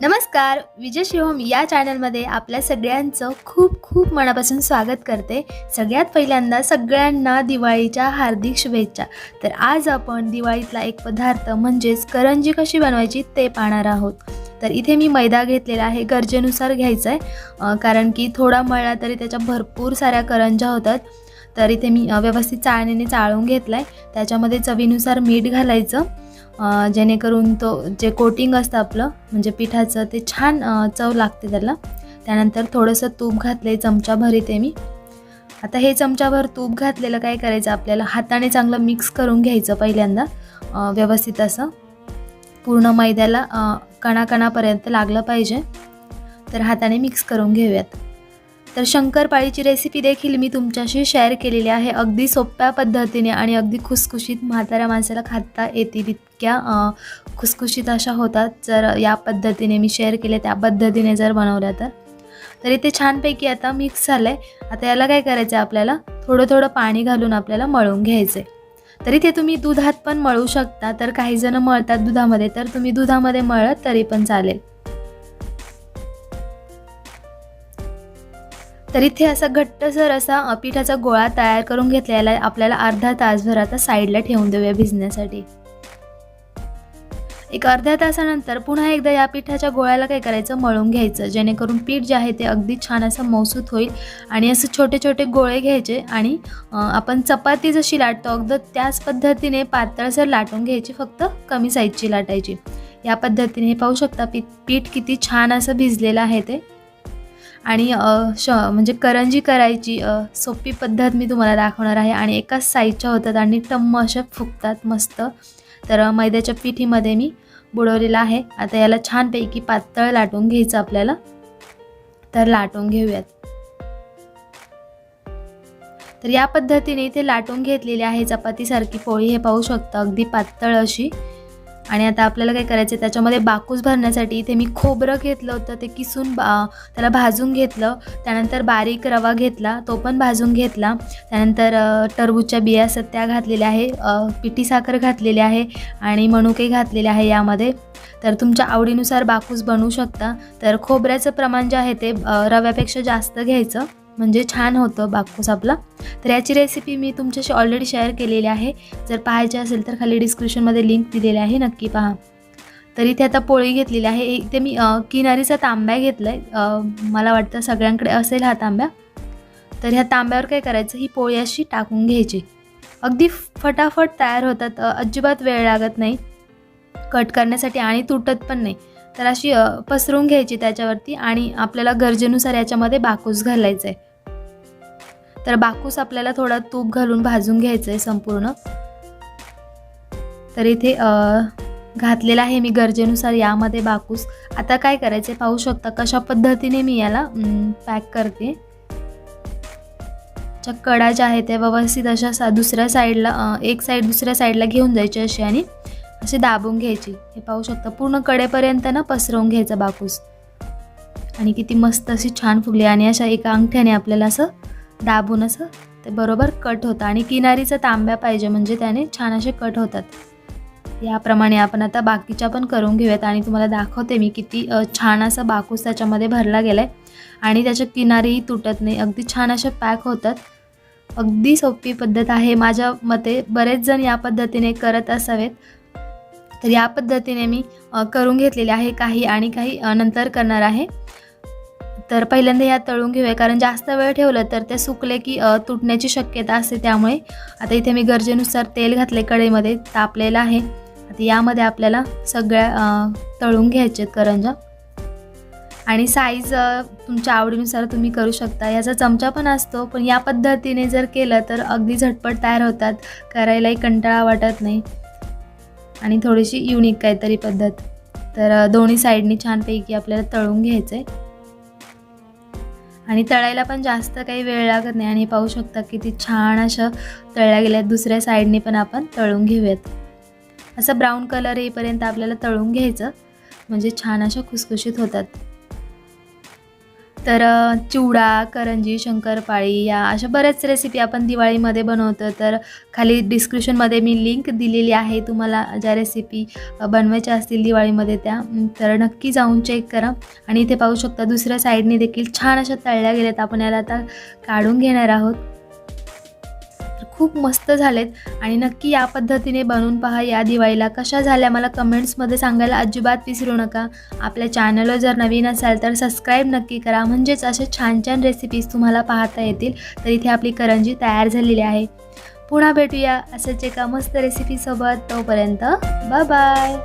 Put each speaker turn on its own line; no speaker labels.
नमस्कार विजय शिवम या चॅनलमध्ये आपल्या सगळ्यांचं खूप खूप मनापासून स्वागत करते. सगळ्यात पहिल्यांदा सगळ्यांना दिवाळीच्या हार्दिक शुभेच्छा. तर आज आपण दिवाळीतला एक पदार्थ म्हणजेच करंजी कशी बनवायची ते पाहणार आहोत. तर इथे मी मैदा घेतलेला आहे गरजेनुसार घ्यायचा आहे. कारण की थोडा मळला तरी त्याच्या भरपूर साऱ्या करंज्या होतात. तर इथे मी व्यवस्थित चाळणीने चाळून घेतला आहे त्याच्यामध्ये चवीनुसार मीठ घालायचं. जेणेकरून तो जे कोटिंग असतं आपलं म्हणजे पिठाचं ते छान चव लागते त्याला. त्यानंतर थोडंसं तूप घातलं आहे चमचाभर इथे मी. आता हे चमचाभर तूप घातलेलं काय करायचं आपल्याला? हाताने चांगलं मिक्स करून घ्यायचं पहिल्यांदा व्यवस्थित असं. पूर्ण मैद्याला कणाकणापर्यंत लागलं पाहिजे. तर हाताने मिक्स करून घेऊयात. तर शंकरपाळीची रेसिपी देखील मी तुमच्याशी शेअर केलेली आहे. अगदी सोप्या पद्धतीने आणि अगदी खुसखुशीत म्हाताऱ्या माणसाला खाता येतील इतक्या खुसखुशीत अशा होतात. जर या पद्धतीने मी शेअर केले त्या पद्धतीने जर बनवल्या तर. तरी ते छानपैकी आता मिक्स झालं आहे आता याला काय करायचं आहे आपल्याला? थोडं थोडं पाणी घालून आपल्याला मळून घ्यायचं आहे तरी ते तुम्ही दुधात पण मळू शकता. तर काही जण मळतात दुधामध्ये. तर तुम्ही दुधामध्ये मळत तरी पण चालेल. तर इथे असा घट्टसर असा पिठाचा गोळा तयार करून घेतलेला आहे. आपल्याला अर्धा तासभर आता साईडला ठेवून देऊया भिजण्यासाठी. एक अर्ध्या तासानंतर पुन्हा एकदा या पिठाच्या गोळ्याला काय करायचं? मळून घ्यायचं. जेणेकरून पीठ जे आहे ते अगदी छान असं मौसूत होईल आणि असं छोटे छोटे गोळे घ्यायचे आणि आपण चपाती जशी लाटतो अगदी त्याच पद्धतीने पातळसर लाटून घ्यायची फक्त कमी साईजची लाटायची. या पद्धतीने हे पाहू शकता पीठ पीठ किती छान असं भिजलेलं आहे ते. आणि श म्हणजे करंजी करायची सोपी पद्धत मी तुम्हाला दाखवणार आहे. आणि एकाच साईजच्या होतात आणि टम्म अशा फुगतात मस्त. तर मैद्याच्या पिठीमध्ये मी बुडवलेला आहे. आता याला छानपैकी पातळ लाटून घ्यायचं आपल्याला. तर लाटून घेऊयात. तर या पद्धतीने इथे लाटून घेतलेली आहे चपातीसारखी पोळी. हे पाहू शकता अगदी पातळ अशी. आणि आता आपल्याला काय करायचं आहे त्याच्यामध्ये बाकूस भरण्यासाठी इथे मी खोबरं घेतलं होतं ते किसून बा त्याला भाजून घेतलं. त्यानंतर बारीक रवा घेतला तो पण भाजून घेतला. त्यानंतर टरबूजच्या बिया असतात त्या घातलेल्या आहे पिठी साखर घातलेली आहे आणि मनुके घातलेले आहे यामध्ये. तर तुमच्या आवडीनुसार बाकूस बनवू शकता. तर खोबऱ्याचं प्रमाण जे आहे ते रव्यापेक्षा जास्त घ्यायचं. म्हणजे छान होतं बाकूस आपला. तर याची रेसिपी मी तुमच्याशी ऑलरेडी शेअर केलेली आहे. जर पाहायची असेल तर खाली डिस्क्रिप्शनमध्ये लिंक दिलेली आहे नक्की पहा. तर इथे आता पोळी घेतलेली आहे. इथे मी किनारीचा तांब्या घेतला आहे मला वाटतं सगळ्यांकडे असेल हा तांब्या. तर ह्या तांब्यावर काय करायचं? ही पोळी अशी टाकून घ्यायची. अगदी फटाफट तयार होतात. अजिबात वेळ लागत नाही. कट करण्यासाठी आणि तुटत पण नाही. तर अशी पसरून घ्यायची त्याच्यावरती आणि आपल्याला गरजेनुसार याच्यामध्ये बाकूस घालायचं आहे तर बाकूस आपल्याला थोडा तूप घालून भाजून घ्यायचं आहे संपूर्ण. तर इथे घातलेला आहे मी गरजेनुसार यामध्ये बाकूस. आता काय करायचं पाहू शकता कशा पद्धतीने मी याला पॅक करते. कडा ज्या आहेत त्या व्यवस्थित अशा सा दुसऱ्या साईडला एक साईड दुसऱ्या साईडला घेऊन जायची अशी आणि अशी दाबून घ्यायची. हे पाहू शकता पूर्ण कडेपर्यंत ना पसरवून घ्यायचं बाकूस. आणि किती मस्त अशी छान फुगली आणि अशा एका अंगठ्याने आपल्याला असं दाबून असं ते बरोबर कट होतं. आणि किनारीचा तांब्या पाहिजे म्हणजे त्याने छान असे कट होतात. याप्रमाणे आपण आता बाकीच्या पण करून घेऊयात. आणि तुम्हाला दाखवते मी किती छान असा बाकूस त्याच्यामध्ये भरला गेला आहे आणि त्याच्या किनारीही तुटत नाही. अगदी छान असे पॅक होतात. अगदी सोपी पद्धत आहे. माझ्या मते बरेच जण या पद्धतीने करत असावेत. तर या पद्धतीने मी करून घेतलेले आहे. काही आणि काही नंतर करणार आहे. तर पहिल्यांदा या तळून घेऊया. कारण जास्त वेळ ठेवलं तर ते सुकले की तुटण्याची शक्यता असते त्यामुळे. आता इथे मी गरजेनुसार तेल घातले कढईमध्ये तापलेलं आहे. आता यामध्ये आपल्याला सगळ्या तळून घ्यायचे आहेत करंजा आणि साईज तुमच्या आवडीनुसार तुम्ही करू शकता. याचा चमचा पण असतो पण या पद्धतीने जर केलं तर अगदी झटपट तयार होतात. करायलाही कंटाळा वाटत नाही. आणि थोडीशी युनिक काहीतरी पद्धत. तर दोन्ही साईडनी छानपैकी आपल्याला तळून घ्यायचं आहे आणि तळायला पण जास्त काही वेळ लागत नाही. आणि पाहू शकता किती छान अशा तळल्या गेल्यात. दुसऱ्या साईडने पण आपण तळून घेऊयात. असं ब्राऊन कलर येईपर्यंत आपल्याला तळून घ्यायचं. म्हणजे छान अशा खुसखुशीत होतात. तर चिवडा करंजी शंकरपाळी या अशा बऱ्याच रेसिपी आपण दिवाळीमध्ये बनवतो. तर खाली डिस्क्रिप्शनमध्ये मी लिंक दिलेली आहे तुम्हाला ज्या रेसिपी बनवायच्या असतील दिवाळीमध्ये त्या. तर नक्की जाऊन चेक करा. आणि इथे पाहू शकता दुसऱ्या साईडने देखील छान अशा तळल्या गेल्यात. आपण याला आता काढून घेणार आहोत. खूप मस्त झालेत. आणि नक्की या पद्धतीने बनवून पहा या दिवाळीला. कशा झाल्या मला कमेंट्समध्ये सांगायला अजिबात विसरू नका. आपल्या चॅनलवर जर नवीन असाल तर सबस्क्राईब नक्की करा. म्हणजेच असे छान छान रेसिपीज तुम्हाला पाहता येतील. तर इथे आपली करंजी तयार झालेली आहे. पुन्हा भेटूया असंच एका मस्त रेसिपीसोबत तोपर्यंत बाय बाय